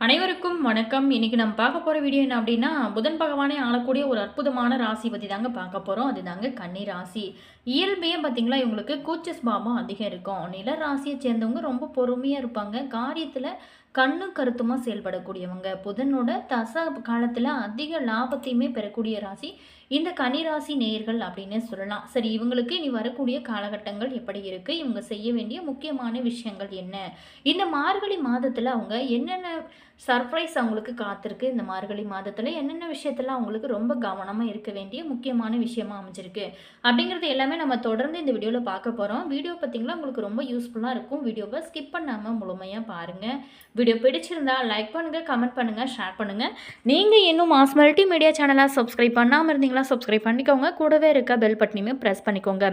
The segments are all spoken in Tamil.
அனைவருக்கும் வணக்கம். இன்னைக்கு நம்ம பார்க்க போகிற வீடியோ என்ன அப்படின்னா புதன் பகவானே ஆளக்கூடிய ஒரு அற்புதமான ராசி பற்றி தாங்க பார்க்க போகிறோம் அது தாங்க கன்னி ராசி. இயல்பையும் பார்த்தீங்களா இவங்களுக்கு கூச்ச சுபாவம் அதிகம் இருக்கும். நில ராசியை சேர்ந்தவங்க ரொம்ப பொறுமையாக இருப்பாங்க. காரியத்தில் கண்ணு கருத்துமாக செயல்படக்கூடியவங்க. புதனோட தச காலத்தில் அதிக லாபத்தையுமே பெறக்கூடிய ராசி இந்த கனிராசி நேயர்கள் அப்படின்னு சொல்லலாம். சரி இவங்களுக்கு இனி வரக்கூடிய காலகட்டங்கள் எப்படி இருக்குது இவங்க செய்ய வேண்டிய முக்கியமான விஷயங்கள் என்ன? இந்த மார்கழி மாதத்தில் அவங்க என்னென்ன சர்ப்ரைஸ் அவங்களுக்கு காத்திருக்கு? இந்த மார்கழி மாதத்தில் என்னென்ன விஷயத்தில் அவங்களுக்கு ரொம்ப கவனமாக இருக்க வேண்டிய முக்கியமான விஷயமா அமைஞ்சிருக்கு? அப்படிங்கிறது எல்லாமே நம்ம தொடர்ந்து இந்த வீடியோவில் பார்க்க போகிறோம் வீடியோ பார்த்தீங்களா உங்களுக்கு ரொம்ப யூஸ்ஃபுல்லாக இருக்கும். வீடியோவை ஸ்கிப் பண்ணாமல் முழுமையாக பாருங்கள் வீடியோ பிடிச்சிருந்தா லைக் பண்ணுங்கள் கமெண்ட் பண்ணுங்கள் ஷேர் பண்ணுங்கள் நீங்கள் இன்னும் மாஸ் மல்டி மீடியா சேனலாக சப்ஸ்கிரைப் பண்ணாமல் இருந்தீங்களா சப்ஸ்கிரைப் பண்ணிக்கோங்க. கூடவே இருக்க பெல் பட்டனையுமே ப்ரெஸ் பண்ணிக்கோங்க.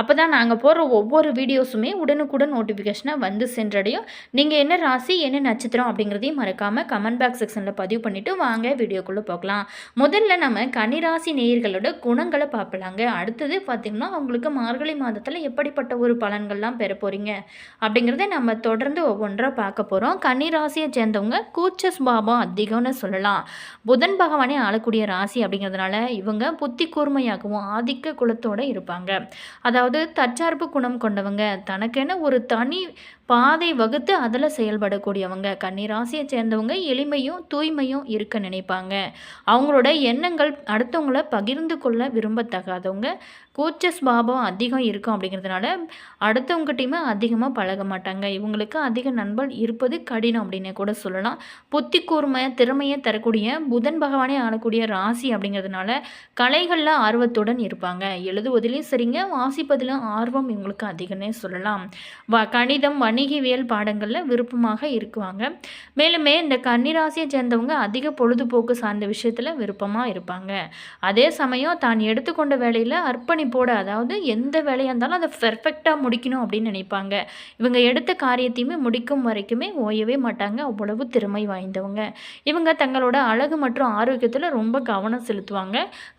அப்போ தான் நாங்கள் போடுற ஒவ்வொரு வீடியோஸுமே உடனுக்குடன் நோட்டிஃபிகேஷனாக வந்து சென்றடையும். நீங்கள் என்ன ராசி என்ன நட்சத்திரம் அப்படிங்கிறதையும் மறக்காமல் கமெண்ட் பாக்ஸ் செக்ஷனில் பதிவு பண்ணிவிட்டு வாங்க வீடியோக்குள்ளே போகலாம். முதல்ல நம்ம கன்னிராசி நேயர்களோட குணங்களை பார்ப்பலாங்க. அடுத்தது பார்த்திங்கன்னா அவங்களுக்கு மார்கழி மாதத்தில் எப்படிப்பட்ட ஒரு பலன்கள்லாம் பெற போகிறீங்க அப்படிங்கிறத நம்ம தொடர்ந்து ஒவ்வொன்றா பார்க்க போகிறோம் கன்னிராசியை சேர்ந்தவங்க கூச்ச சுபாவம் அதிகம்னு சொல்லலாம். புதன் பகவானே ஆளக்கூடிய ராசி அப்படிங்கிறதுனால இவங்க புத்தி கூர்மையாகவும் ஆதிக்க குலத்தோடு இருப்பாங்க. அதாவது தற்சார்பு குணம் கொண்டவங்க தனக்கென ஒரு தனி பாதை வகுத்து அதில் செயல்படக்கூடியவங்க. கன்னிராசியை சேர்ந்தவங்க எளிமையும் தூய்மையும் இருக்க நினைப்பாங்க. அவங்களோட எண்ணங்கள் அடுத்தவங்கள பகிர்ந்து கொள்ள விரும்பத்தகாதவங்க. கூச்ச சுபாவம் அதிகம் இருக்கும் அப்படிங்கிறதுனால அடுத்தவங்ககிட்டையுமே அதிகமாக பழக மாட்டாங்க. இவங்களுக்கு அதிக நண்பர் இருப்பது கடினம் அப்படின்னு கூட சொல்லலாம். புத்தி கூர்மை திறமையை தரக்கூடிய புதன் பகவானே ஆளக்கூடிய ராசி அப்படிங்கிறதுனால கலைகளில் ஆர்வத்துடன் இருப்பாங்க. எழுதுவதிலையும் சரிங்க வாசிப்பதிலும் ஆர்வம் இவங்களுக்கு அதிகம்னே சொல்லலாம். வ கணிதம் வணிகவியல் பாடங்களில் விருப்பமாக இருக்குவாங்க. மேலுமே இந்த கன்னிராசியை சேர்ந்தவங்க அதிக பொழுதுபோக்கு சார்ந்த விஷயத்தில் விருப்பமாக இருப்பாங்க. அதே சமயம் தான் எடுத்துக்கொண்ட வேலையில் அர்ப்பணிப்போடு அதாவது எந்த வேலையாக இருந்தாலும் அதை பெர்ஃபெக்டாக முடிக்கணும் அப்படின்னு நினைப்பாங்க. இவங்க எடுத்த காரியத்தையுமே முடிக்கும் வரைக்குமே ஓயவே மாட்டாங்க. அவ்வளவு திறமை வாய்ந்தவங்க. இவங்க தங்களோட அழகு மற்றும் ஆரோக்கியத்தில் ரொம்ப கவனம் செலுத்துவாங்க.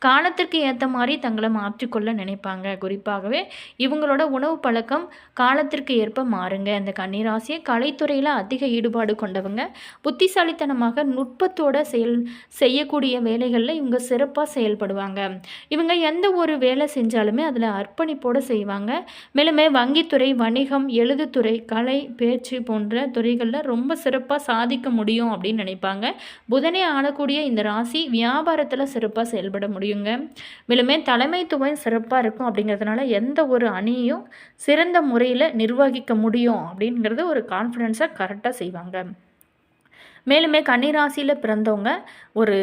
காலத்திற்கு ஏற்ற மாதிரி தங்களை மாற்றிக்கொள்ள நினைப்பாங்க. குறிப்பாகவே இவங்களோட உணவு பழக்கம் காலத்திற்கு ஏற்ப மாறுங்க. இந்த கன்னிராசியை கலைத்துறையில் அதிக ஈடுபாடு கொண்டவங்க. புத்திசாலித்தனமாக நுட்பத்தோட செயல் செய்யக்கூடிய வேலைகளில் இவங்க சிறப்பாக செயல்படுவாங்க. இவங்க எந்த ஒரு வேலை செஞ்சாலுமே அதில் அர்ப்பணிப்போடு செய்வாங்க. மேலுமே வங்கித்துறை வணிகம் எழுதுத்துறை கலை பேச்சு போன்ற துறைகளில் ரொம்ப சிறப்பாக சாதிக்க முடியும் அப்படின்னு நினைப்பாங்க. புதனே ஆளக்கூடிய இந்த ராசி வியாபாரத்தில் சிறப்பாக செயல்பட முடியுங்க. மேலுமே தலைமைத்துவம் சிறப்பாக இருக்கும் அப்படிங்கிறதுனால எந்த ஒரு அணியையும் சிறந்த முறையில் நிர்வகிக்க முடியும் அப்படிங்கிறது ஒரு கான்ஃபிடென்ஸாக கரெக்டாக செய்வாங்க. மேலுமே கன்னிராசியில் பிறந்தவங்க ஒரு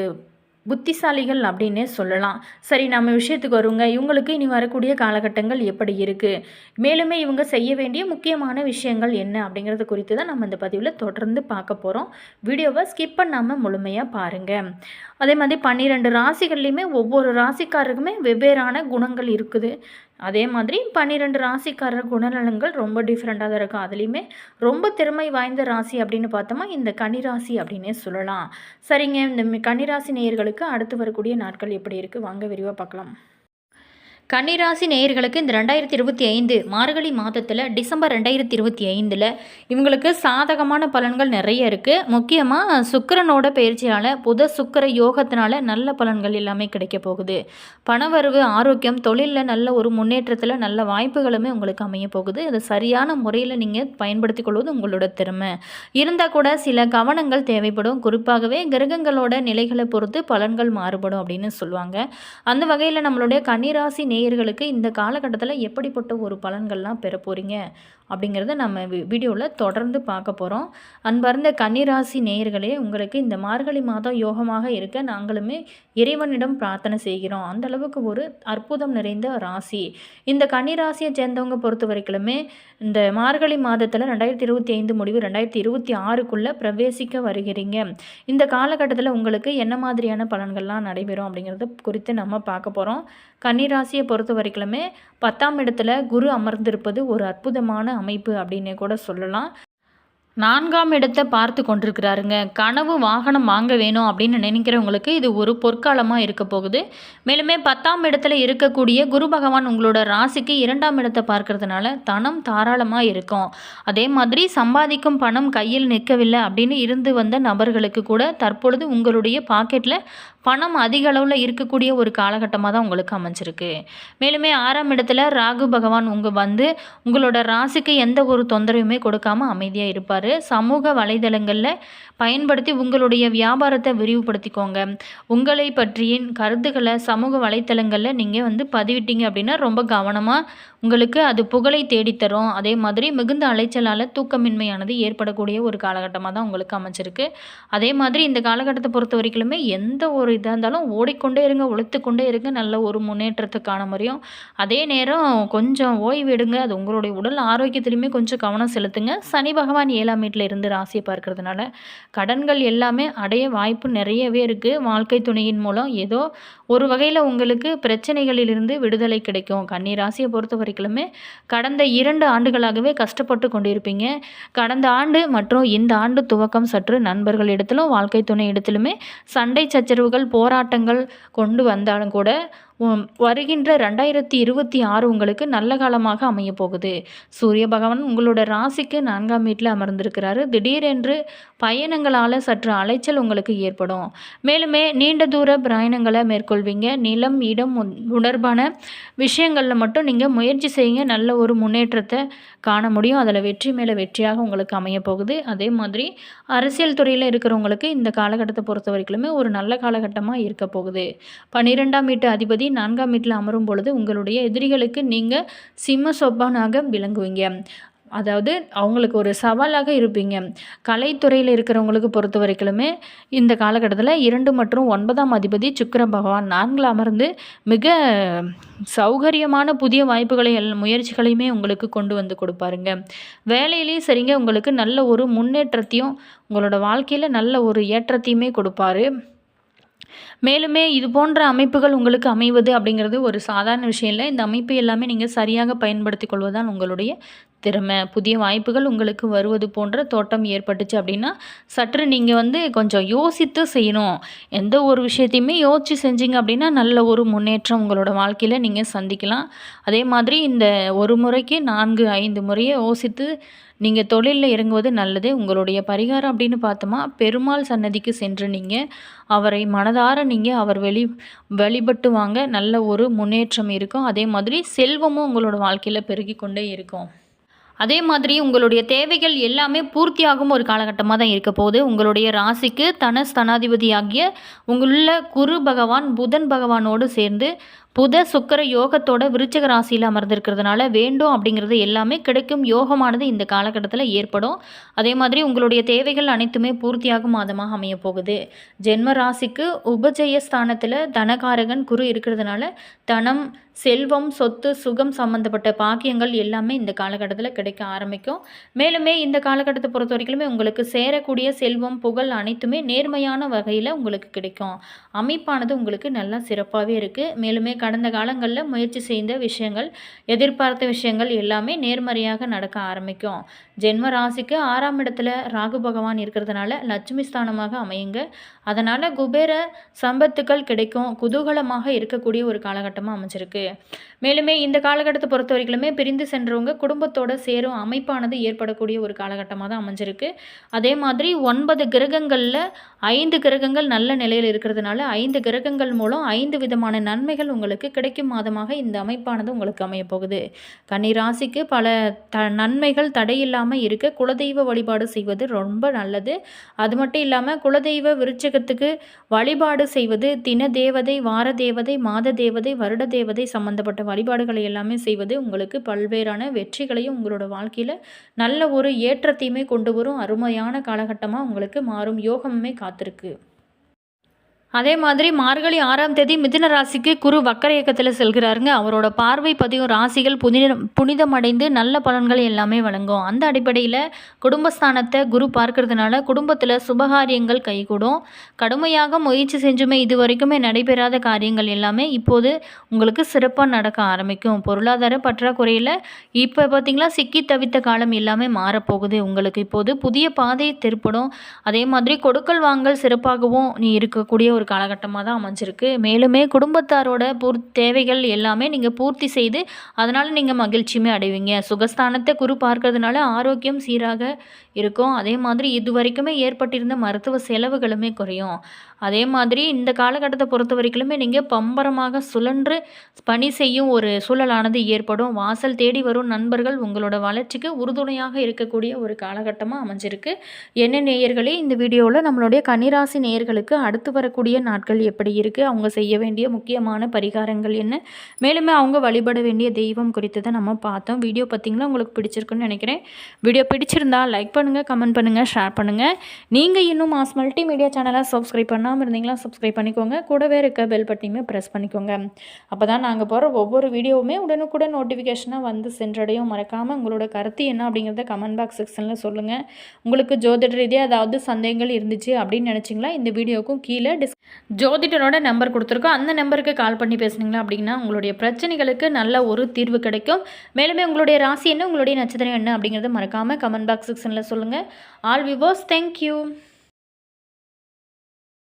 புத்திசாலிகள் அப்படின்னே சொல்லலாம். சரி நம்ம விஷயத்துக்கு வருங்க. இவங்களுக்கு இனி வரக்கூடிய காலகட்டங்கள் எப்படி இருக்குது மேலுமே இவங்க செய்ய வேண்டிய முக்கியமான விஷயங்கள் என்ன அப்படிங்கிறது குறித்து தான் நம்ம இந்த பதிவில் தொடர்ந்து பார்க்க போகிறோம் வீடியோவை ஸ்கிப் பண்ணாமல் முழுமையாக பாருங்கள் அதே மாதிரி பன்னிரெண்டு ராசிகள்லையுமே ஒவ்வொரு ராசிக்காரருக்குமே வெவ்வேறான குணங்கள் இருக்குது. அதே மாதிரி பன்னிரெண்டு ராசிக்காரர் குணநலங்கள் ரொம்ப டிஃப்ரெண்ட்டாக தான் இருக்கும். அதுலேயுமே ரொம்ப திறமை வாய்ந்த ராசி அப்படின்னு பார்த்தோமா இந்த கன்னிராசி அப்படின்னே சொல்லலாம். சரிங்க இந்த கன்னிராசி நேயர்களுக்கு அடுத்து வரக்கூடிய நாட்கள் எப்படி இருக்குது வாங்க விரிவாக பார்க்கலாம். கன்னிராசி நேயர்களுக்கு இந்த ரெண்டாயிரத்தி இருபத்தி ஐந்து மார்கழி மாதத்தில் டிசம்பர் ரெண்டாயிரத்தி இருபத்தி ஐந்தில் இவங்களுக்கு சாதகமான பலன்கள் நிறைய இருக்குது முக்கியமாக சுக்கரனோட பயிற்சியால் புத சுக்கர யோகத்தினால நல்ல பலன்கள் எல்லாமே கிடைக்க போகுது. பணவரவு ஆரோக்கியம் தொழிலில் நல்ல ஒரு முன்னேற்றத்தில் நல்ல வாய்ப்புகளுமே உங்களுக்கு அமைய போகுது. அதை சரியான முறையில் நீங்கள் பயன்படுத்தி கொள்வது உங்களோட திறமை. இருந்தால் கூட சில கவனங்கள் தேவைப்படும். குறிப்பாகவே கிரகங்களோட நிலைகளை பொறுத்து பலன்கள் மாறுபடும் அப்படின்னு சொல்லுவாங்க. அந்த வகையில் நம்மளுடைய கன்னிராசி நேயர்களுக்கு இந்த காலகட்டத்தில் எப்படிப்பட்ட ஒரு பலன்கள்லாம் பெற போகிறீங்க அப்படிங்கிறத நம்ம வீடியோவில் தொடர்ந்து பார்க்க போகிறோம் அன்பார்ந்த கன்னிராசி நேயர்களே உங்களுக்கு இந்த மார்கழி மாதம் யோகமாக இருக்க நாங்களுமே இறைவனிடம் பிரார்த்தனை செய்கிறோம். அந்தளவுக்கு ஒரு அற்புதம் நிறைந்த ராசி. இந்த கன்னிராசியை சேர்ந்தவங்க பொறுத்த வரைக்குமே இந்த மார்கழி மாதத்தில் ரெண்டாயிரத்தி இருபத்தி ஐந்து முடிவு ரெண்டாயிரத்தி இருபத்தி ஆறுக்குள்ளே பிரவேசிக்க வருகிறீங்க. இந்த காலகட்டத்தில் உங்களுக்கு என்ன மாதிரியான பலன்கள்லாம் நடைபெறும் அப்படிங்கிறத குறித்து நம்ம பார்க்க போகிறோம் கன்னிராசியை பொறுத்த வரைக்குமே பத்தாம் இடத்துல குரு அமர்ந்திருப்பது ஒரு அற்புதமான அமைப்பு அப்படின்னு கூட சொல்லலாம். நான்காம் இடத்தை பார்த்து கொண்டிருக்கிறாருங்க. கனவு வாகனம் வாங்க வேணும் அப்படின்னு நினைக்கிறவங்களுக்கு இது ஒரு பொற்காலமாக இருக்க போகுது. மேலுமே பத்தாம் இடத்துல இருக்கக்கூடிய குரு பகவான் உங்களோட ராசிக்கு இரண்டாம் இடத்தை பார்க்கறதுனால தனம் தாராளமாக இருக்கும். அதே மாதிரி சம்பாதிக்கும் பணம் கையில் நிற்கவில்லை அப்படின்னு இருந்து வந்த நபர்களுக்கு கூட தற்பொழுது உங்களுடைய பாக்கெட்டில் பணம் அதிக அளவில் இருக்கக்கூடிய ஒரு காலகட்டமாக தான் உங்களுக்கு அமைஞ்சிருக்கு. மேலுமே ஆறாம் இடத்துல ராகு பகவான் உங்கள் வந்து உங்களோட ராசிக்கு எந்த ஒரு தொந்தரவுமே கொடுக்காம அமைதியாக இருப்பார். சமூக வலைதளங்களில் பயன்படுத்தி உங்களுடைய வியாபாரத்தை விரிவுபடுத்திக்கோங்க. உங்களை பற்றியின் கருத்துக்களை சமூக வலைத்தளங்களில் நீங்கள் வந்து பதிவிட்டீங்க அப்படின்னா ரொம்ப கவனமாக உங்களுக்கு அது புகழை தேடித்தரும். அதே மாதிரி மிகுந்த அலைச்சலால் தூக்கமின்மையானது ஏற்படக்கூடிய ஒரு காலகட்டமாக தான் உங்களுக்கு அமைச்சிருக்கு அதே மாதிரி இந்த காலகட்டத்தை பொறுத்த வரைக்குமே எந்த ஒரு இதாக இருந்தாலும் ஓடிக்கொண்டே இருங்க ஒழுத்துக்கொண்டே இருங்க நல்ல ஒரு முன்னேற்றத்தை காண முடியும் அதே நேரம் கொஞ்சம் ஓய்வு எடுங்க. அது உங்களுடைய உடல் ஆரோக்கியத்திலையுமே கொஞ்சம் கவனம் செலுத்துங்க. சனி பகவான் ஏழாம் வீட்டில் இருந்து ராசியை பார்க்கறதுனால கடன்கள் எல்லாமே அடைய வாய்ப்பு நிறையவே இருக்குது வாழ்க்கை துணையின் மூலம் ஏதோ ஒரு வகையில் உங்களுக்கு பிரச்சனைகளிலிருந்து விடுதலை கிடைக்கும். கன்னி ராசியை பொறுத்த வரைக்கும் கடந்த இரண்டு ஆண்டுகளாகவே கஷ்டப்பட்டு கொண்டிருப்பீங்க. கடந்த ஆண்டு மற்றும் இந்த ஆண்டு துவக்கம் சற்று நண்பர்களிடத்திலும் வாழ்க்கை துணை இடத்திலுமே சண்டை சச்சரவுகள் போராட்டங்கள் கொண்டு வந்தாலும் கூட வருகின்ற ரெண்டாயிரத்தி இருபத்தி ஆறு உங்களுக்கு நல்ல காலமாக அமைய போகுது சூரிய பகவான் உங்களோட ராசிக்கு நான்காம் வீட்டில் அமர்ந்திருக்கிறாரு. திடீரென்று பயணங்களால் சற்று அலைச்சல் உங்களுக்கு ஏற்படும். மேலுமே நீண்ட தூர பிரயாணங்களை மேற்கொள்வீங்க. நிலம் இடம் உன்- விஷயங்களில் மட்டும் நீங்கள் முயற்சி செய்யுங்க. நல்ல ஒரு முன்னேற்றத்தை காண முடியும். அதில் வெற்றி மேலே வெற்றியாக உங்களுக்கு அமைய போகுது அதே மாதிரி அரசியல் துறையில் இருக்கிறவங்களுக்கு இந்த காலகட்டத்தை பொறுத்த வரைக்குமே ஒரு நல்ல காலகட்டமாக இருக்க போகுது. பன்னிரெண்டாம் வீட்டு அதிபதி நான்காம் வீட்டில் அமரும் பொழுது உங்களுடைய எதிரிகளுக்கு நீங்கள் சிம்ம சொப்பானாக விளங்குவீங்க. அதாவது அவங்களுக்கு ஒரு சவாலாக இருப்பீங்க. கலைத்துறையில் இருக்கிறவங்களுக்கு பொறுத்த வரைக்குமே இந்த காலகட்டத்தில் இரண்டு மற்றும் ஒன்பதாம் அதிபதி சுக்கர பகவான் நான்கில் அமர்ந்து மிக சௌகரியமான புதிய வாய்ப்புகளை எல் முயற்சிகளையுமே உங்களுக்கு கொண்டு வந்து கொடுப்பாருங்க. வேலையிலேயும் சரிங்க உங்களுக்கு நல்ல ஒரு முன்னேற்றத்தையும் உங்களோட வாழ்க்கையில் நல்ல ஒரு ஏற்றத்தையுமே கொடுப்பாரு. மேலுமே இது போன்ற அமைப்புகள் உங்களுக்கு அமைவது அப்படிங்கிறது ஒரு சாதாரண விஷயம் இல்லை. இந்த அமைப்பு எல்லாமே நீங்கள் சரியாக பயன்படுத்தி கொள்வதால் உங்களுடைய திறமை புதிய வாய்ப்புகள் உங்களுக்கு வருவது போன்ற தோட்டம் ஏற்பட்டுச்சு அப்படின்னா சற்று நீங்கள் வந்து கொஞ்சம் யோசித்து செய்யணும். எந்த ஒரு விஷயத்தையுமே யோசித்து செஞ்சீங்க அப்படின்னா நல்ல ஒரு முன்னேற்றம் உங்களோட வாழ்க்கையில் நீங்கள் சந்திக்கலாம். அதே மாதிரி இந்த ஒரு முறைக்கு நான்கு ஐந்து முறையை யோசித்து நீங்கள் தொழிலில் இறங்குவது நல்லது. உங்களுடைய பரிகாரம் அப்படின்னு பார்த்தோமா பெருமாள் சன்னதிக்கு சென்று நீங்கள் அவரை மனதார நீங்கள் அவர் வெளி வழிபட்டு வாங்க நல்ல ஒரு முன்னேற்றம் இருக்கும். அதே மாதிரி செல்வமும் உங்களோட வாழ்க்கையில் பெருகி கொண்டே இருக்கும். அதே மாதிரி உங்களுடைய தேவைகள் எல்லாமே பூர்த்தியாகும் ஒரு காலகட்டமாக தான் இருக்க போகுது. உங்களுடைய ராசிக்கு தன ஸ்தனாதிபதியாகிய உங்களுள்ள குரு பகவான் புதன் பகவானோடு சேர்ந்து புத சுக்கர யோகத்தோட விருச்சக ராசியில் அமர்ந்திருக்கிறதுனால வேண்டும் அப்படிங்கிறது எல்லாமே கிடைக்கும். யோகமானது இந்த காலகட்டத்தில் ஏற்படும். அதே மாதிரி உங்களுடைய தேவைகள் அனைத்துமே பூர்த்தியாகும் மாதமாக அமைய போகுது. ஜென்ம ராசிக்கு உபஜய ஸ்தானத்தில் தனகாரகன் குரு இருக்கிறதுனால தனம் செல்வம் சொத்து சுகம் சம்பந்தப்பட்ட பாக்கியங்கள் எல்லாமே இந்த காலகட்டத்தில் கிடைக்க ஆரம்பிக்கும். மேலுமே இந்த காலகட்டத்தை பொறுத்த வரைக்குமே உங்களுக்கு சேரக்கூடிய செல்வம் புகழ் அனைத்துமே நேர்மையான வகையில் உங்களுக்கு கிடைக்கும். அமைப்பானது உங்களுக்கு நல்லா சிறப்பாகவே இருக்குது மேலுமே கடந்த காலங்களில் முயற்சி செய்த விஷயங்கள் எதிர்பார்த்த விஷயங்கள் எல்லாமே நேர்மறையாக நடக்க ஆரம்பிக்கும். ஜென்ம ராசிக்கு ஆறாம் இடத்துல ராகு பகவான் இருக்கிறதுனால லட்சுமி ஸ்தானமாக அமையுங்க. அதனால் குபேர சம்பத்துக்கள் கிடைக்கும் குதூகலமாக இருக்கக்கூடிய ஒரு காலகட்டமாக அமைஞ்சிருக்கு. மேலுமே இந்த காலகட்டத்தை பொறுத்த வரைக்குமே பிரிந்து சென்றவங்க குடும்பத்தோட சேரும் அமைப்பானது ஏற்படக்கூடிய ஒரு காலகட்டமாக தான் அமைஞ்சிருக்கு. அதே மாதிரி ஒன்பது கிரகங்களில் ஐந்து கிரகங்கள் நல்ல நிலையில் இருக்கிறதுனால ஐந்து கிரகங்கள் மூலம் ஐந்து விதமான நன்மைகள் உங்களுக்கு கிடைக்கும் மாதமாக இந்த அமைப்பானது உங்களுக்கு அமையப்போகுது கன்னி ராசிக்கு பல த நன்மைகள் தடையில்லாமல் இருக்க குலதெய்வ வழிபாடு செய்வது ரொம்ப நல்லது. அது மட்டும் இல்லாமல் குலதெய்வ விருச்சகத்துக்கு வழிபாடு செய்வது தின தேவதை வார தேவதை மாத தேவதை வருட தேவதை சம்பந்தப்பட்ட வழிபாடுகளை எல்லாமே செய்வது உங்களுக்கு பல்வேறான வெற்றிகளையும் உங்களோட வாழ்க்கையில் நல்ல ஒரு ஏற்றத்தையுமே கொண்டு வரும். அருமையான காலகட்டமாக உங்களுக்கு மாறும். யோகமுமே காத்திருக்கு. அதே மாதிரி மார்கழி ஆறாம் தேதி மிதுன ராசிக்கு குரு வக்கர இயக்கத்தில் செல்கிறாருங்க. அவரோட பார்வை பதியும் ராசிகள் புனிதம் புனிதமடைந்து நல்ல பலன்கள் எல்லாமே வழங்கும். அந்த அடிப்படையில் குடும்பஸ்தானத்தை குரு பார்க்கறதுனால குடும்பத்தில் சுபகாரியங்கள் கைகூடும். கடுமையாக முயற்சி செஞ்சுமே இது வரைக்குமே நடைபெறாத காரியங்கள் எல்லாமே இப்போது உங்களுக்கு சிறப்பாக நடக்க ஆரம்பிக்கும். பொருளாதார பற்றாக்குறையில் இப்போ பார்த்திங்களா சிக்கி தவித்த காலம் எல்லாமே மாறப்போகுது. உங்களுக்கு இப்போது புதிய பாதை திருப்படும் அதே மாதிரி கொடுக்கல் வாங்கல் சிறப்பாகவும் நீ இருக்கக்கூடிய ஒரு காலகட்டமாக தான் அமைஞ்சிருக்கு. மேலுமே குடும்பத்தாரோட பூர் தேவைகள் எல்லாமே நீங்கள் பூர்த்தி செய்து அதனால் நீங்கள் மகிழ்ச்சியுமே அடைவீங்க. சுகஸ்தானத்தை குரு பார்க்கறதுனால ஆரோக்கியம் சீராக இருக்கும். அதே மாதிரி இது வரைக்குமே ஏற்பட்டிருந்த மருத்துவ செலவுகளுமே குறையும். அதே மாதிரி இந்த காலகட்டத்தை பொறுத்த வரைக்குமே நீங்கள் பம்பரமாக சுழன்று பணி செய்யும் ஒரு சூழலானது ஏற்படும். வாசல் தேடி வரும் நண்பர்கள் உங்களோட வளர்ச்சிக்கு உறுதுணையாக இருக்கக்கூடிய ஒரு காலகட்டமாக அமைஞ்சிருக்கு. என்ன நேயர்களே இந்த வீடியோவில் நம்மளுடைய கன்னிராசி நேயர்களுக்கு அடுத்து வரக்கூடிய வரக்கூடிய நாட்கள் எப்படி இருக்குது அவங்க செய்ய வேண்டிய முக்கியமான பரிகாரங்கள் என்ன? மேலுமே அவங்க வழிபட வேண்டிய தெய்வம் குறித்து தான் நம்ம பார்த்தோம். வீடியோ பார்த்தீங்களா? உங்களுக்கு பிடிச்சிருக்குன்னு நினைக்கிறேன். வீடியோ பிடிச்சிருந்தா லைக் பண்ணுங்கள் கமெண்ட் பண்ணுங்கள் ஷேர் பண்ணுங்கள் நீங்கள் இன்னும் மாஸ் மல்டி மீடியா சேனலை சப்ஸ்கிரைப் பண்ணாமல் இருந்தீங்களா? சப்ஸ்கிரைப் பண்ணிக்கோங்க. கூடவே இருக்க பெல் பட்டியுமே ப்ரெஸ் பண்ணிக்கோங்க. அப்போ தான் நாங்கள் போகிற ஒவ்வொரு வீடியோவுமே உடனுக்குடன் நோட்டிஃபிகேஷனாக வந்து சென்றடையும். மறக்காமல் உங்களோட கருத்து என்ன அப்படிங்கிறத கமெண்ட் பாக்ஸ் செக்ஷனில் சொல்லுங்கள் உங்களுக்கு ஜோதிட ரீதியாக ஏதாவது சந்தேகங்கள் இருந்துச்சு அப்படின்னு நினச்சிங்களா? இந்த வீடியோக்கும் கீழே டிஸ் ஜோதிடரோட நம்பர் கொடுத்துருக்கோம். அந்த நம்பருக்கு கால் பண்ணி பேசுனீங்களா அப்படின்னா உங்களுடைய பிரச்சனைகளுக்கு நல்ல ஒரு தீர்வு கிடைக்கும். மேலுமே உங்களுடைய ராசி என்ன? உங்களுடைய நட்சத்திரம் என்ன அப்படிங்கிறத மறக்காமல் கமெண்ட் பாக்ஸ் செக்ஷனில் சொல்லுங்கள் ஆல் விவோஸ் தேங்க்யூ